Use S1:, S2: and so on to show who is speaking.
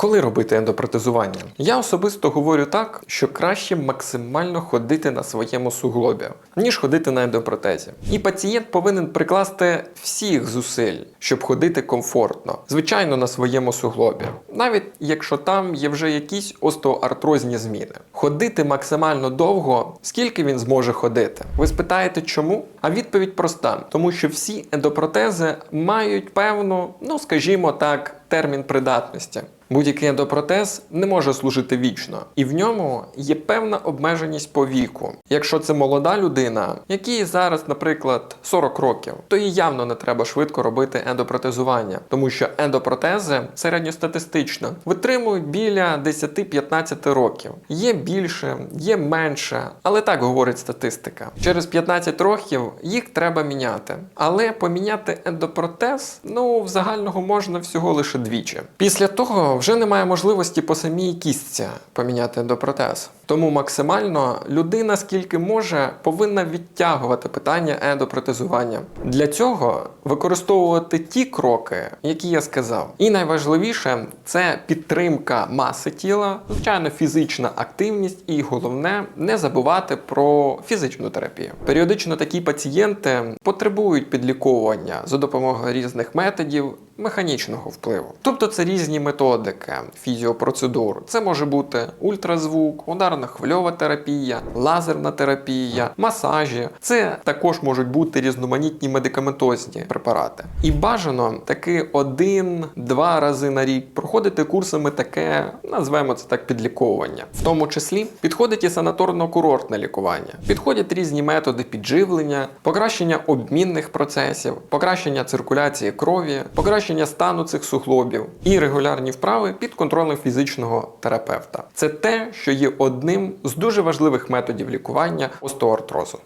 S1: Коли робити ендопротезування? Я особисто говорю так, що краще максимально ходити на своєму суглобі, ніж ходити на ендопротезі. І пацієнт повинен прикласти всіх зусиль, щоб ходити комфортно, звичайно, на своєму суглобі, навіть якщо там є вже якісь остеоартрозні зміни. Ходити максимально довго, скільки він зможе ходити. Ви спитаєте, чому? А відповідь проста: тому що всі ендопротези мають певну, ну скажімо так, термін придатності. Будь-який ендопротез не може служити вічно, і в ньому є певна обмеженість по віку. Якщо це молода людина, якій зараз, наприклад, 40 років, то їй явно не треба швидко робити ендопротезування, тому що ендопротези середньостатистично витримують біля 10-15 років. Є більше, є менше, але так говорить статистика. Через 15 років їх треба міняти. Але поміняти ендопротез, ну, в загального можна всього лише двічі. Після того вже немає можливості по самій кістці поміняти ендопротез. Тому максимально людина, скільки може, повинна відтягувати питання ендопротезування. Для цього використовувати ті кроки, які я сказав. І найважливіше це підтримка маси тіла, звичайно, фізична активність, і головне не забувати про фізичну терапію. Періодично такі пацієнти потребують підліковування за допомогою різних методів механічного впливу. Тобто це різні методики фізіопроцедур. Це може бути ультразвук, ударна хвильова терапія, лазерна терапія, масажі. Це також можуть бути різноманітні медикаментозні препарати. І бажано таки один-два рази на рік проходити курсами таке, назвемо це так, підліковування. В тому числі підходить і санаторно-курортне лікування. Підходять різні методи підживлення, покращення обмінних процесів, покращення циркуляції крові, покращення стану цих суглобів і регулярні вправи під контролем фізичного терапевта. Це те, що є одним з дуже важливих методів лікування остеоартрозу.